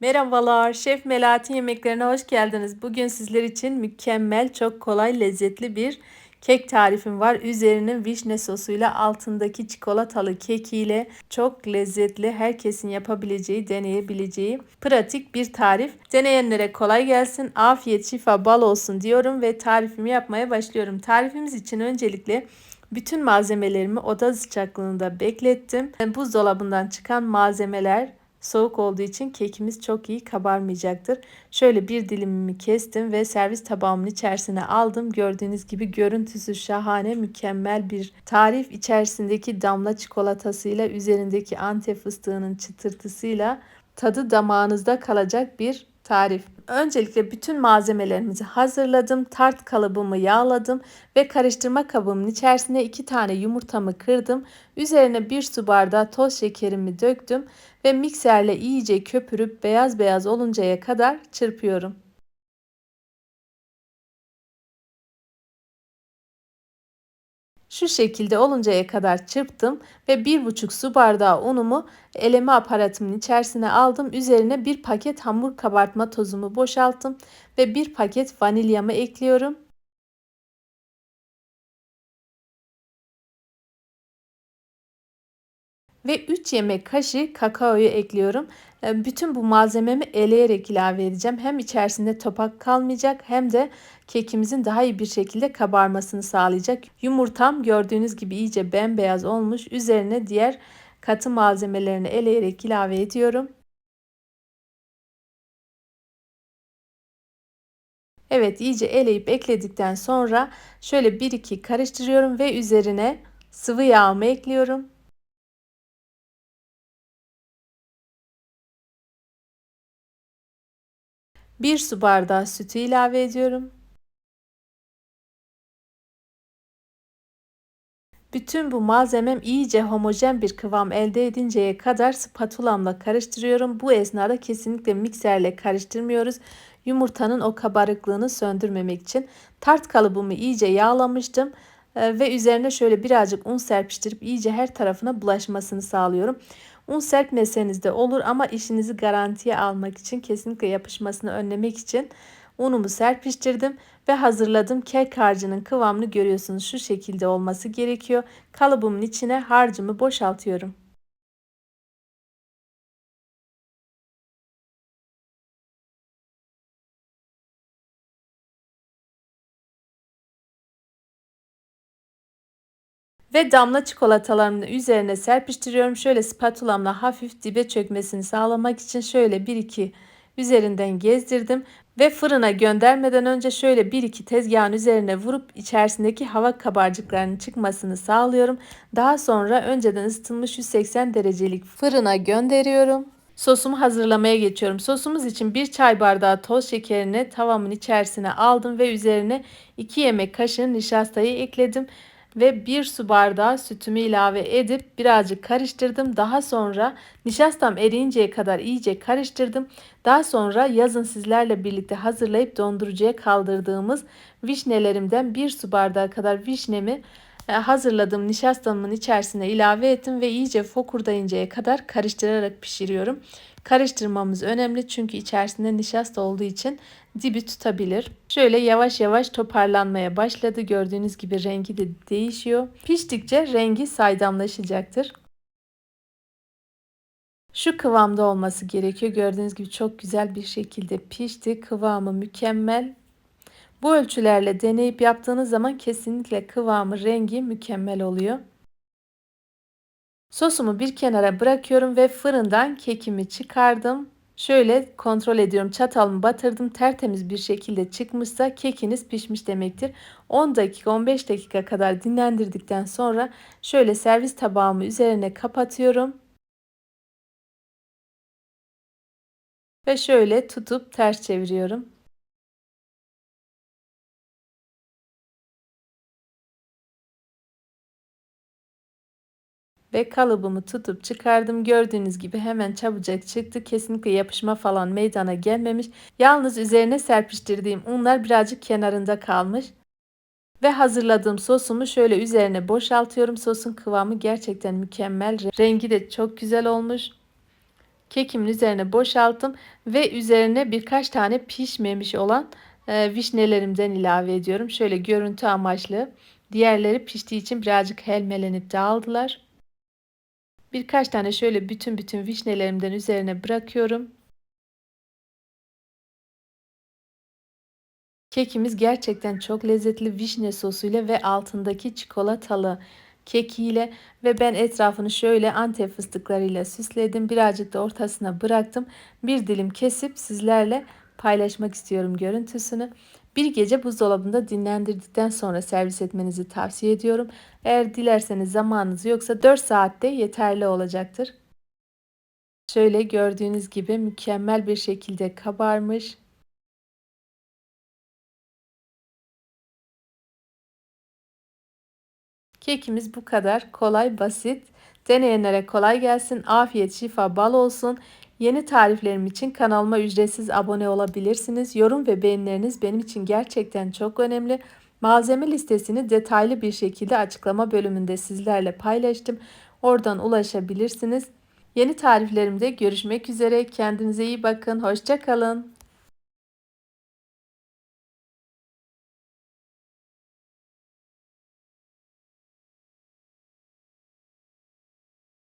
Merhabalar, Şef Melahat'in yemeklerine hoş geldiniz. Bugün sizler için mükemmel, çok kolay, lezzetli bir kek tarifim var. Üzerinin vişne sosuyla altındaki çikolatalı kekiyle çok lezzetli, herkesin yapabileceği, deneyebileceği pratik bir tarif. Deneyenlere kolay gelsin, afiyet, şifa, bal olsun diyorum ve tarifimi yapmaya başlıyorum. Tarifimiz için öncelikle bütün malzemelerimi oda sıcaklığında beklettim. Buzdolabından çıkan malzemeler Soğuk olduğu için kekimiz çok iyi kabarmayacaktır. Şöyle bir dilimimi kestim ve servis tabağımın içerisine aldım. Gördüğünüz gibi görüntüsü şahane, mükemmel bir tarif. İçerisindeki damla çikolatasıyla, üzerindeki antep fıstığının çıtırtısıyla tadı damağınızda kalacak bir tarif. Öncelikle bütün malzemelerimizi hazırladım. Tart kalıbımı yağladım ve karıştırma kabımın içerisine 2 tane yumurtamı kırdım. Üzerine 1 su bardağı toz şekerimi döktüm ve mikserle iyice köpürüp beyaz beyaz oluncaya kadar çırpıyorum. Şu şekilde oluncaya kadar çırptım ve bir buçuk su bardağı unumu eleme aparatımın içerisine aldım. Üzerine bir paket hamur kabartma tozumu boşalttım ve bir paket vanilyamı ekliyorum. Ve 3 yemek kaşığı kakaoyu ekliyorum. Ee, bütün bu malzememi eleyerek ilave edeceğim. Hem içerisinde topak kalmayacak hem de kekimizin daha iyi bir şekilde kabarmasını sağlayacak. Yumurtam gördüğünüz gibi iyice bembeyaz olmuş. Üzerine diğer katı malzemelerini eleyerek ilave ediyorum. Evet iyice eleyip ekledikten sonra şöyle 1-2 karıştırıyorum ve üzerine sıvı yağımı ekliyorum. 1 su bardağı sütü ilave ediyorum. Bütün bu malzemem iyice homojen bir kıvam elde edinceye kadar spatulamla karıştırıyorum. Bu esnada kesinlikle mikserle karıştırmıyoruz. Yumurtanın o kabarıklığını söndürmemek için tart kalıbımı iyice yağlamıştım ee, ve üzerine şöyle birazcık un serpiştirip iyice her tarafına bulaşmasını sağlıyorum. Un serpmeseniz de olur ama işinizi garantiye almak için kesinlikle yapışmasını önlemek için unumu serpiştirdim ve hazırladım. Kek harcının kıvamını görüyorsunuz. Şu şekilde olması gerekiyor. Kalıbımın içine harcımı boşaltıyorum. Ve damla çikolatalarımı üzerine serpiştiriyorum. Şöyle spatulamla hafif dibe çökmesini sağlamak için şöyle 1-2 üzerinden gezdirdim. Ve fırına göndermeden önce şöyle 1-2 tezgahın üzerine vurup içerisindeki hava kabarcıklarının çıkmasını sağlıyorum. Daha sonra önceden ısıtılmış 180 derecelik fırına gönderiyorum. Sosumu hazırlamaya geçiyorum. Sosumuz için 1 çay bardağı toz şekerini tavamın içerisine aldım ve üzerine 2 yemek kaşığı nişastayı ekledim ve 1 su bardağı sütümü ilave edip birazcık karıştırdım. Daha sonra nişastam eriyinceye kadar iyice karıştırdım. Daha sonra yazın sizlerle birlikte hazırlayıp dondurucuya kaldırdığımız vişnelerimden 1 su bardağı kadar vişnemi hazırladığım nişastamın içerisine ilave ettim ve iyice fokurdayıncaya kadar karıştırarak pişiriyorum. Karıştırmamız önemli çünkü içerisinde nişasta olduğu için dibi tutabilir. Şöyle yavaş yavaş toparlanmaya başladı. Gördüğünüz gibi rengi de değişiyor. Piştikçe rengi saydamlaşacaktır. Şu kıvamda olması gerekiyor. Gördüğünüz gibi çok güzel bir şekilde pişti. Kıvamı mükemmel. Bu ölçülerle deneyip yaptığınız zaman kesinlikle kıvamı, rengi mükemmel oluyor. Sosumu bir kenara bırakıyorum ve fırından kekimi çıkardım. Şöyle kontrol ediyorum. Çatalımı batırdım. Tertemiz bir şekilde çıkmışsa kekiniz pişmiş demektir. 10 dakika 15 dakika kadar dinlendirdikten sonra şöyle servis tabağımı üzerine kapatıyorum. Ve şöyle tutup ters çeviriyorum. Ve kalıbımı tutup çıkardım. Gördüğünüz gibi hemen çabucak çıktı. Kesinlikle yapışma falan meydana gelmemiş. Yalnız üzerine serpiştirdiğim unlar birazcık kenarında kalmış. Ve hazırladığım sosumu şöyle üzerine boşaltıyorum. Sosun kıvamı gerçekten mükemmel. Rengi de çok güzel olmuş. kekimin üzerine boşalttım ve üzerine birkaç tane pişmemiş olan e, vişnelerimden ilave ediyorum. Şöyle görüntü amaçlı. Diğerleri piştiği için birazcık helmelenip dağıldılar. Birkaç tane şöyle bütün bütün vişnelerimden üzerine bırakıyorum. Kekimiz gerçekten çok lezzetli vişne sosuyla ve altındaki çikolatalı kekiyle ve ben etrafını şöyle antep fıstıklarıyla süsledim. Birazcık da ortasına bıraktım. Bir dilim kesip sizlerle paylaşmak istiyorum görüntüsünü. Bir gece buzdolabında dinlendirdikten sonra servis etmenizi tavsiye ediyorum. Eğer dilerseniz zamanınız yoksa 4 saatte yeterli olacaktır. Şöyle gördüğünüz gibi mükemmel bir şekilde kabarmış. Kekimiz bu kadar kolay basit. Deneyenlere kolay gelsin. Afiyet şifa bal olsun. Yeni tariflerim için kanalıma ücretsiz abone olabilirsiniz. Yorum ve beğenileriniz benim için gerçekten çok önemli. Malzeme listesini detaylı bir şekilde açıklama bölümünde sizlerle paylaştım. Oradan ulaşabilirsiniz. Yeni tariflerimde görüşmek üzere. Kendinize iyi bakın. Hoşçakalın.